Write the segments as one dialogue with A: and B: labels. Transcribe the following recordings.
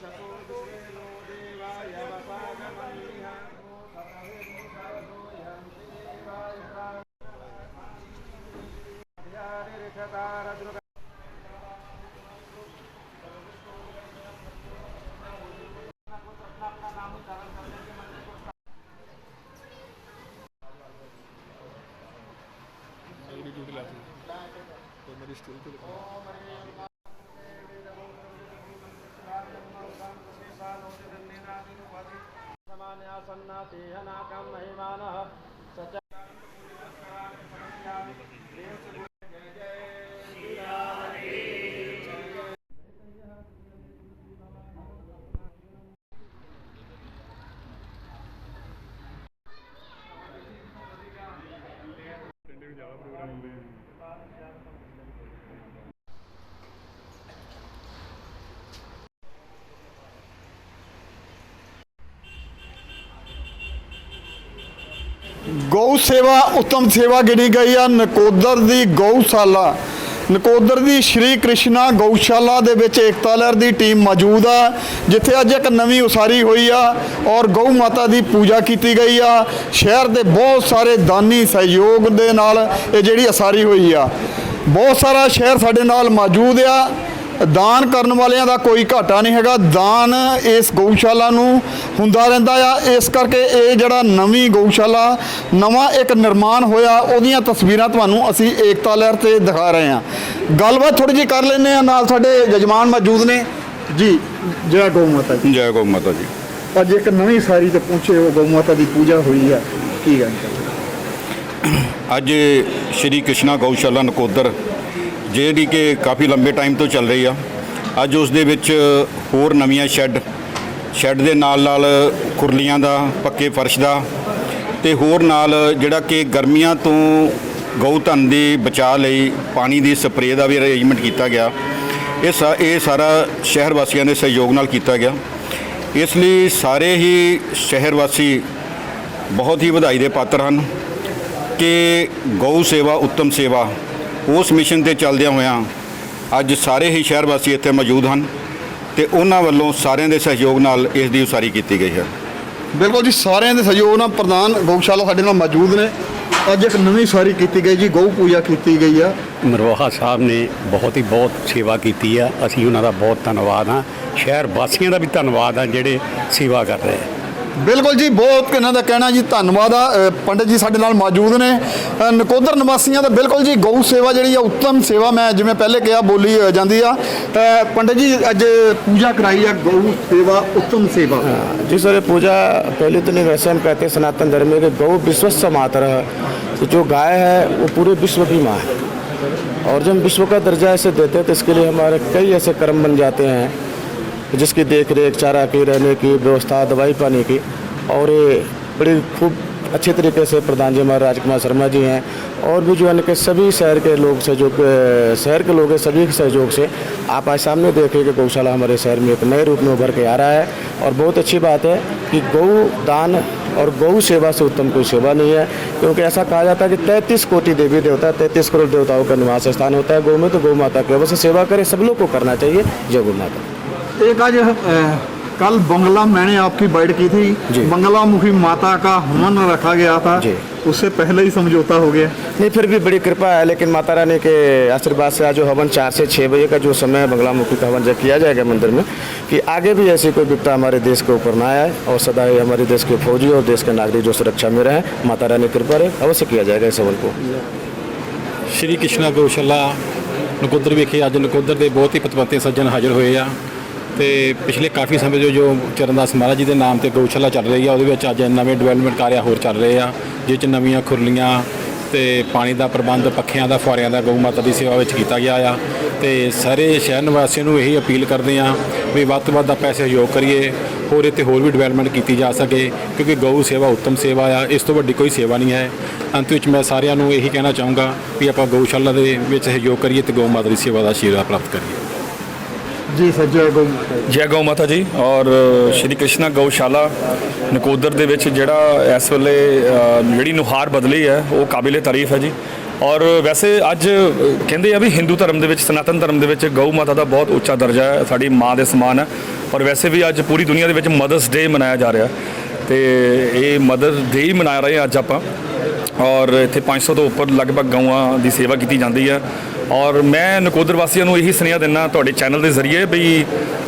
A: चतुर्दुरेणो देवाय वपागमन्निः ततः ड्यूटी लाती है तो मेरी स्किल को समान्यासन्नातेहनाकं महिमानः सच
B: ਗਊ ਸੇਵਾ, ਉੱਤਮ ਸੇਵਾ ਗਿਣੀ ਗਈ ਆ ਨਕੋਦਰ ਦੀ ਗਊਸ਼ਾਲਾ। ਨਕੋਦਰ ਦੀ ਸ਼੍ਰੀ ਕ੍ਰਿਸ਼ਨਾ ਗਊਸ਼ਾਲਾ ਦੇ ਵਿੱਚ ਏਕਤਾ ਲਹਿਰ ਦੀ ਟੀਮ ਮੌਜੂਦ ਆ, ਜਿੱਥੇ ਅੱਜ ਇੱਕ ਨਵੀਂ ਉਸਾਰੀ ਹੋਈ ਆ ਔਰ ਗਊ ਮਾਤਾ ਦੀ ਪੂਜਾ ਕੀਤੀ ਗਈ ਆ। ਸ਼ਹਿਰ ਦੇ ਬਹੁਤ ਸਾਰੇ ਦਾਨੀ ਸਹਿਯੋਗ ਦੇ ਨਾਲ ਇਹ ਜਿਹੜੀ ਉਸਾਰੀ ਹੋਈ ਆ। ਬਹੁਤ ਸਾਰਾ ਸ਼ਹਿਰ ਸਾਡੇ ਨਾਲ ਮੌਜੂਦ ਆ। ਦਾਨ ਕਰਨ ਵਾਲਿਆਂ ਦਾ ਕੋਈ ਘਾਟਾ ਨਹੀਂ ਹੈਗਾ। ਦਾਨ ਇਸ ਗਊਸ਼ਾਲਾ ਨੂੰ ਹੁੰਦਾ ਰਹਿੰਦਾ ਆ। ਇਸ ਕਰਕੇ ਇਹ ਜਿਹੜਾ ਨਵੀਂ ਗਊਸ਼ਾਲਾ ਨਵਾਂ ਇੱਕ ਨਿਰਮਾਣ ਹੋਇਆ ਉਹਦੀਆਂ ਤਸਵੀਰਾਂ ਤੁਹਾਨੂੰ ਅਸੀਂ ਏਕਤਾ ਲਹਿਰ ਤੇ ਦਿਖਾ ਰਹੇ ਹਾਂ। ਗੱਲਬਾਤ ਥੋੜੀ ਜਿਹੀ ਕਰ ਲੈਂਦੇ ਆ ਨਾਲ ਸਾਡੇ ਜਜਮਾਨ ਮੌਜੂਦ ਨੇ। ਜੀ ਜੈ ਗਊ ਮਾਤਾ ਜੀ।
C: ਜੈ ਗੋ ਮਾਤਾ ਜੀ।
B: ਅੱਜ ਇੱਕ ਨਵੀਂ ਸਾਰੀ ਤੇ ਪਹੁੰਚੇ ਹੋ ਗਊ ਮਾਤਾ ਦੀ ਪੂਜਾ ਹੋਈ ਆ। ਕੀ ਗੱਲ?
C: ਅੱਜ ਸ਼੍ਰੀ ਕ੍ਰਿਸ਼ਨਾ ਗਊਸ਼ਾਲਾ ਨਕੋਦਰ ਜਿਹੜੀ ਕਿ ਕਾਫੀ ਲੰਬੇ ਟਾਈਮ ਤੋਂ ਚੱਲ ਰਹੀ ਆ। ਅੱਜ ਉਸ ਦੇ ਵਿੱਚ ਹੋਰ ਨਵੀਆਂ ਸ਼ੈੱਡ ਸ਼ੈੱਡ ਦੇ ਨਾਲ ਨਾਲ ਕੁਰਲੀਆਂ ਦਾ, ਪੱਕੇ ਫਰਸ਼ ਦਾ ਤੇ ਹੋਰ ਨਾਲ ਜਿਹੜਾ ਕਿ ਗਰਮੀਆਂ ਤੋਂ ਗਊਧਨ ਦੀ ਬਚਾਅ ਲਈ ਪਾਣੀ ਦੀ ਸਪਰੇਅ ਦਾ ਵੀ ਅਰੇਂਜਮੈਂਟ ਕੀਤਾ ਗਿਆ। ਇਹ ਸਾ- ਇਹ ਸਾਰਾ ਸ਼ਹਿਰ ਵਾਸੀਆਂ ਦੇ ਸਹਿਯੋਗ ਨਾਲ ਕੀਤਾ ਗਿਆ। ਇਸ ਲਈ ਸਾਰੇ ਹੀ ਸ਼ਹਿਰ ਵਾਸੀ ਬਹੁਤ ਹੀ ਵਧਾਈ ਦੇ ਪਾਤਰ ਹਨ ਕਿ ਗਊ ਸੇਵਾ, ਉੱਤਮ ਸੇਵਾ ਉਸ ਮਿਸ਼ਨ ਤੇ ਚੱਲਦਿਆਂ ਹੋਇਆਂ ਅੱਜ ਸਾਰੇ ਹੀ ਸ਼ਹਿਰ ਵਾਸੀ ਇੱਥੇ ਮੌਜੂਦ ਹਨ ਤੇ ਉਹਨਾਂ ਵੱਲੋਂ ਸਾਰਿਆਂ ਦੇ ਸਹਿਯੋਗ ਨਾਲ ਇਸ ਦੀ ਉਸਾਰੀ ਕੀਤੀ ਗਈ ਹੈ।
B: ਬਿਲਕੁਲ ਜੀ ਸਾਰਿਆਂ ਦੇ ਸਹਿਯੋਗ ਨਾਲ ਪ੍ਰਧਾਨ ਗਊਸ਼ਾਲਾ ਸਾਡੇ ਨਾਲ ਮੌਜੂਦ ਨੇ। ਅੱਜ ਇੱਕ ਨਵੀਂ ਸਾਰੀ ਕੀਤੀ ਗਈ ਜੀ ਗਊ ਪੂਜਾ ਕੀਤੀ ਗਈ ਆ।
D: ਮਰਵਾਹਾ ਸਾਹਿਬ ਨੇ ਬਹੁਤ ਹੀ ਬਹੁਤ ਸੇਵਾ ਕੀਤੀ ਆ। ਅਸੀਂ ਉਹਨਾਂ ਦਾ ਬਹੁਤ ਧੰਨਵਾਦ ਹਾਂ। ਸ਼ਹਿਰ ਵਾਸੀਆਂ ਦਾ ਵੀ ਧੰਨਵਾਦ ਆ ਜਿਹੜੇ ਸੇਵਾ ਕਰ ਰਹੇ ਆ।
B: ਬਿਲਕੁਲ ਜੀ ਬਹੁਤ ਇਹਨਾਂ ਦਾ ਕਹਿਣਾ ਜੀ ਧੰਨਵਾਦ ਆ ਅ, ਪੰਡਿਤ ਜੀ ਸਾਡੇ ਨਾਲ ਮੌਜੂਦ ਨੇ ਅ, ਨਕੋਦਰ ਨਿਵਾਸੀਆਂ ਦਾ ਬਿਲਕੁਲ ਜੀ ਗਊ ਸੇਵਾ ਜਿਹੜੀ ਆ ਉੱਤਮ ਸੇਵਾ ਮੈਂ ਜਿਵੇਂ ਪਹਿਲੇ ਕਿਹਾ ਬੋਲੀ ਅ, ਜਾਂਦੀ ਆ ਅ, ਪੰਡਿਤ ਜੀ ਅੱਜ ਪੂਜਾ ਕਰਾਈ ਆ ਗਊ ਸੇਵਾ ਉੱਤਮ ਸੇਵਾ
E: जी सर ये पूजा पहले तो नहीं वैसे हम कहते हैं सनातन धर्म में कि गौ विश्वस्व मातर है तो जो गाय है वो पूरे विश्व की माँ है और जब हम विश्व का दर्जा ऐसे देते हैं तो इसके लिए हमारे कई ऐसे कर्म बन जाते हैं जिसकी देख रेख चारा की, रहने की, व्यवस्था, दवाई पानी की। और ये बड़ी खूब अच्छे तरीके से प्रधान जी हमारे राजकुमार शर्मा जी हैं। और भी जो है कि सभी शहर के लोग सहयोग शहर के लोग हैं, सभी के सहयोग से आप आज सामने देखें कि गौशाला हमारे शहर में एक नए रूप में उभर के आ रहा है। और बहुत अच्छी बात है कि गौ दान और गौ सेवा से उत्तम कोई सेवा नहीं है। क्योंकि ऐसा कहा जाता है कि तैंतीस कोटि देवी देवता, तैंतीस करोड़ देवताओं का निवास स्थान होता है। गौ में तो गौ माता की अवश्य सेवा करें, सब लोग को करना चाहिए। जय गौ माता
B: एक आज कल बंगला मैंने आपकी बैठ की थी
E: जी।
B: बंगला मुखी माता का हवन रखा गया था
E: जी।
B: उससे पहले ही समझौता हो गया
E: नहीं फिर भी बड़ी कृपा है लेकिन माता रानी के आशीर्वाद से आज जो हवन चार से छः बजे का जो समय है बंगलामुखी का हवन जब किया जाएगा मंदिर में कि आगे भी ऐसी कोई विपदा हमारे देश के ऊपर ना आए और सदा ही हमारे देश के फौजी और देश के नागरिक जो सुरक्षा में रहे माता रानी की कृपा रहे अवश्य किया जाएगा इस हवन को
F: ਸ਼੍ਰੀ ਕ੍ਰਿਸ਼ਨਾ ਗਊਸ਼ਾਲਾ ਨਕੋਦਰ ਵਿਖੇ ਅੱਜ ਨਕੋਦਰ ਦੇ ਬਹੁਤ ਹੀ ਪਤਵੰਤੇ ਸੱਜਣ ਹਾਜ਼ਰ ਹੋਏ ਆ ਤੇ ਪਿਛਲੇ ਕਾਫੀ ਸਮੇਂ ਤੋਂ ਜੋ ਚਰਨਦਾਸ ਮਹਾਰਾਜ ਜੀ ਦੇ ਨਾਮ ਤੇ ਗਊਸ਼ਾਲਾ ਚੱਲ ਰਹੀ ਆ, ਉਹਦੇ ਵਿੱਚ ਅੱਜ ਨਵੇਂ ਡਿਵੈਲਪਮੈਂਟ ਕਾਰਿਆ ਹੋਰ ਚੱਲ ਰਹੇ ਆ ਜਿਸ 'ਚ ਨਵੀਆਂ ਖੁਰਲੀਆਂ ਤੇ ਪਾਣੀ ਦਾ ਪ੍ਰਬੰਧ, ਪੱਖਿਆਂ ਦਾ ਫੁਆਰਿਆਂ ਦਾ, ਗਊ ਮਾਤਾ ਦੀ ਸੇਵਾ ਵਿੱਚ ਕੀਤਾ ਗਿਆ ਆ। ਤੇ ਸਾਰੇ ਸ਼ਹਿਰ ਨਿਵਾਸੀਆਂ ਨੂੰ ਇਹੀ ਅਪੀਲ ਕਰਦੇ ਆ ਵੀ ਵੱਧ ਤੋਂ ਵੱਧ ਆਪਾਂ ਸਹਿਯੋਗ ਕਰੀਏ, ਹੋਰ ਇੱਥੇ ਹੋਰ ਵੀ ਡਿਵੈਲਪਮੈਂਟ ਕੀਤੀ ਜਾ ਸਕੇ, ਕਿਉਂਕਿ ਗਊ ਸੇਵਾ ਉੱਤਮ ਸੇਵਾ ਆ, ਇਸ ਤੋਂ ਵੱਡੀ ਕੋਈ ਸੇਵਾ ਨਹੀਂ ਹੈ। ਅੰਤ ਵਿੱਚ ਮੈਂ ਸਾਰਿਆਂ ਨੂੰ ਇਹੀ ਕਹਿਣਾ ਚਾਹੂੰਗਾ ਵੀ ਆਪਾਂ ਗਊਸ਼ਾਲਾ ਦੇ ਵਿੱਚ ਸਹਿਯੋਗ ਕਰੀਏ ਤੇ ਗਊ ਮਾਤਾ ਦੀ ਸੇਵਾ ਦਾ ਆਸ਼ੀਰਵਾਦ ਪ੍ਰਾਪਤ ਕਰੀਏ।
B: ਜੀ ਸਰ, ਜੈ ਗਊ ਮਾਤਾ ਜੀ।
A: ਜੈ ਗਊ ਮਾਤਾ ਜੀ ਔਰ ਸ਼੍ਰੀ ਕ੍ਰਿਸ਼ਨਾ ਗਊਸ਼ਾਲਾ ਨਕੋਦਰ ਦੇ ਵਿੱਚ ਜਿਹੜਾ ਇਸ ਵੇਲੇ ਜਿਹੜੀ ਨੁਹਾਰ ਬਦਲੀ ਹੈ, ਉਹ ਕਾਬਿਲੇ ਤਾਰੀਫ ਹੈ ਜੀ। ਔਰ ਵੈਸੇ ਅੱਜ ਕਹਿੰਦੇ ਆ ਵੀ ਹਿੰਦੂ ਧਰਮ ਦੇ ਵਿੱਚ, ਸਨਾਤਨ ਧਰਮ ਦੇ ਵਿੱਚ ਗਊ ਮਾਤਾ ਦਾ ਬਹੁਤ ਉੱਚਾ ਦਰਜਾ ਹੈ, ਸਾਡੀ ਮਾਂ ਦੇ ਸਮਾਨ ਹੈ। ਔਰ ਵੈਸੇ ਵੀ ਅੱਜ ਪੂਰੀ ਦੁਨੀਆ ਦੇ ਵਿੱਚ ਮਦਰਸ ਡੇ ਮਨਾਇਆ ਜਾ ਰਿਹਾ ਤੇ ਇਹ ਮਦਰਸ ਡੇ ਹੀ ਮਨਾ ਰਹੇ ਹਾਂ ਅੱਜ ਆਪਾਂ। ਔਰ ਇੱਥੇ 500 ਤੋਂ ਉੱਪਰ ਲਗਭਗ ਗਊਆਂ ਦੀ ਸੇਵਾ ਕੀਤੀ ਜਾਂਦੀ ਹੈ। ਔਰ ਮੈਂ ਨਕੋਦਰ ਵਾਸੀਆਂ ਨੂੰ ਇਹੀ ਸੁਨੇਹਾ ਦਿੰਦਾ ਤੁਹਾਡੇ ਚੈਨਲ ਦੇ ਜ਼ਰੀਏ ਵੀ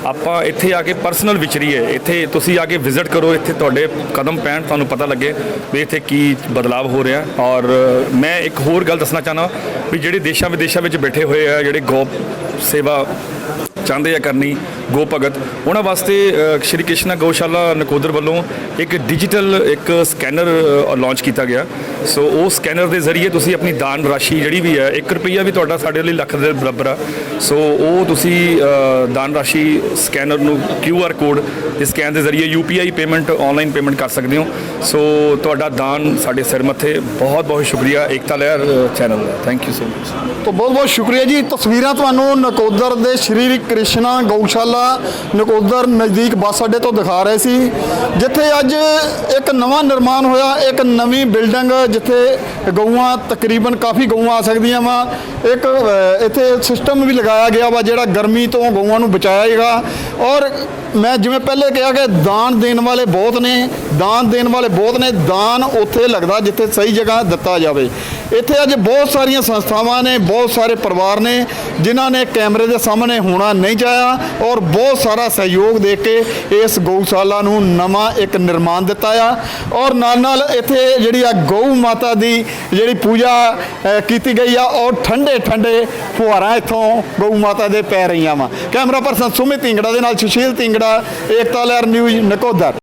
A: ਆਪਾਂ ਇੱਥੇ ਆ ਕੇ ਪਰਸਨਲ ਵਿਚਰੀਏ ਇੱਥੇ ਤੁਸੀਂ ਆ ਕੇ ਵਿਜ਼ਿਟ ਕਰੋ, ਇੱਥੇ ਤੁਹਾਡੇ ਕਦਮ ਪੈਣ, ਤੁਹਾਨੂੰ ਪਤਾ ਲੱਗੇ ਵੀ ਇੱਥੇ ਕੀ ਬਦਲਾਅ ਹੋ ਰਿਹਾ। ਔਰ ਮੈਂ ਇੱਕ ਹੋਰ ਗੱਲ ਦੱਸਣਾ ਚਾਹਨਾ ਵੀ ਜਿਹੜੇ ਦੇਸ਼ਾਂ ਵਿਦੇਸ਼ਾਂ ਵਿੱਚ ਬੈਠੇ ਹੋਏ ਆ, ਜਿਹੜੇ ਗੋ ਸੇਵਾ ਚਾਹੁੰਦੇ ਆ ਕਰਨੀ, ਗੋ ਭਗਤ। ਉਹਨਾਂ ਵਾਸਤੇ ਸ਼੍ਰੀ ਕ੍ਰਿਸ਼ਨਾ ਗਊਸ਼ਾਲਾ ਨਕੋਦਰ ਵੱਲੋਂ ਇੱਕ ਡਿਜੀਟਲ, ਇੱਕ ਸਕੈਨਰ ਲਾਂਚ ਕੀਤਾ ਗਿਆ। ਸੋ ਉਹ ਸਕੈਨਰ ਦੇ ਜ਼ਰੀਏ ਤੁਸੀਂ ਆਪਣੀ ਦਾਨ ਰਾਸ਼ੀ ਜਿਹੜੀ ਵੀ ਹੈ 1 ਰੁਪਈਆ ਵੀ ਤੁਹਾਡਾ ਸਾਡੇ ਲਈ ਲੱਖ ਦੇ ਬਰਾਬਰ ਆ। ਸੋ ਉਹ ਤੁਸੀਂ ਦਾਨ ਰਾਸ਼ੀ ਸਕੈਨਰ ਨੂੰ ਕਿਊ ਆਰ ਕੋਡ ਦੇ ਸਕੈਨ ਦੇ ਜ਼ਰੀਏ ਯੂਪੀਆਈ ਪੇਮੈਂਟ ਆਨਲਾਈਨ ਪੇਮੈਂਟ ਕਰ ਸਕਦੇ ਹੋ। ਸੋ ਤੁਹਾਡਾ ਦਾਨ ਸਾਡੇ ਸਿਰ ਮੱਥੇ। ਬਹੁਤ ਬਹੁਤ ਸ਼ੁਕਰੀਆ ਏਕਤਾ ਲਹਿਰ ਚੈਨਲ ਦਾ। ਥੈਂਕ ਯੂ ਸੋ ਮਚ
B: ਤੋਂ ਬਹੁਤ ਬਹੁਤ ਸ਼ੁਕਰੀਆ ਜੀ। ਤਸਵੀਰਾਂ ਤੁਹਾਨੂੰ ਨਕੋਦਰ ਦੇ ਸ਼੍ਰੀ ਕ੍ਰਿਸ਼ਨਾ ਗਊਸ਼ਾਲਾ ਨਕੋਦਰ ਨਜ਼ਦੀਕ ਬੱਸ ਅੱਡੇ ਤੋਂ ਦਿਖਾ ਰਹੇ ਸੀ, ਜਿੱਥੇ ਅੱਜ ਇੱਕ ਨਵਾਂ ਨਿਰਮਾਣ ਹੋਇਆ, ਇੱਕ ਨਵੀਂ ਬਿਲਡਿੰਗ ਜਿੱਥੇ ਗਊਆਂ, ਤਕਰੀਬਨ ਕਾਫੀ ਗਊਆਂ ਆ ਸਕਦੀਆਂ ਵਾ। ਇੱਕ ਇੱਥੇ ਸਿਸਟਮ ਵੀ ਲਗਾਇਆ ਗਿਆ ਵਾ, ਜਿਹੜਾ ਗਰਮੀ ਤੋਂ ਗਊਆਂ ਨੂੰ ਬਚਾਏਗਾ ਔਰ ਮੈਂ ਜਿਵੇਂ ਪਹਿਲੇ ਕਿਹਾ ਕਿ ਦਾਨ ਦੇਣ ਵਾਲੇ ਬਹੁਤ ਨੇ, ਦਾਨ ਦੇਣ ਵਾਲੇ ਬਹੁਤ ਨੇ, ਦਾਨ ਉੱਥੇ ਲੱਗਦਾ ਜਿੱਥੇ ਸਹੀ ਜਗ੍ਹਾ ਦਿੱਤਾ ਜਾਵੇ। ਇੱਥੇ ਅੱਜ ਬਹੁਤ ਸਾਰੀਆਂ ਸੰਸਥਾਵਾਂ ਨੇ, ਬਹੁਤ ਸਾਰੇ ਪਰਿਵਾਰ ਨੇ, ਜਿਨ੍ਹਾਂ ਨੇ ਕੈਮਰੇ ਦੇ ਸਾਹਮਣੇ ਹੋਣਾ ਨਹੀਂ ਚਾਹਿਆ ਔਰ ਬਹੁਤ ਸਾਰਾ ਸਹਿਯੋਗ ਦੇ ਕੇ ਇਸ ਗਊਸ਼ਾਲਾ ਨੂੰ ਨਵਾਂ ਇੱਕ ਨਿਰਮਾਣ ਦਿੱਤਾ ਆ। ਔਰ ਨਾਲ ਨਾਲ ਇੱਥੇ ਜਿਹੜੀ ਆ ਗਊ ਮਾਤਾ ਦੀ ਜਿਹੜੀ ਪੂਜਾ ਕੀਤੀ ਗਈ ਆ, ਔਰ ਠੰਡੇ ਠੰਡੇ ਫੁਹਾਰਾਂ ਇੱਥੋਂ ਗਊ ਮਾਤਾ ਦੇ ਪੈ ਰਹੀਆਂ ਵਾ। ਕੈਮਰਾ ਪਰਸਨ ਸੁਮਿਤ ਤਿੰਗੜਾ ਦੇ ਨਾਲ ਸੁਸ਼ੀਲ ਤਿੰਗੜਾ ਏਕਤਾ ਲਹਿਰ ਨਿਊਜ਼ ਨਕੋਦਰ।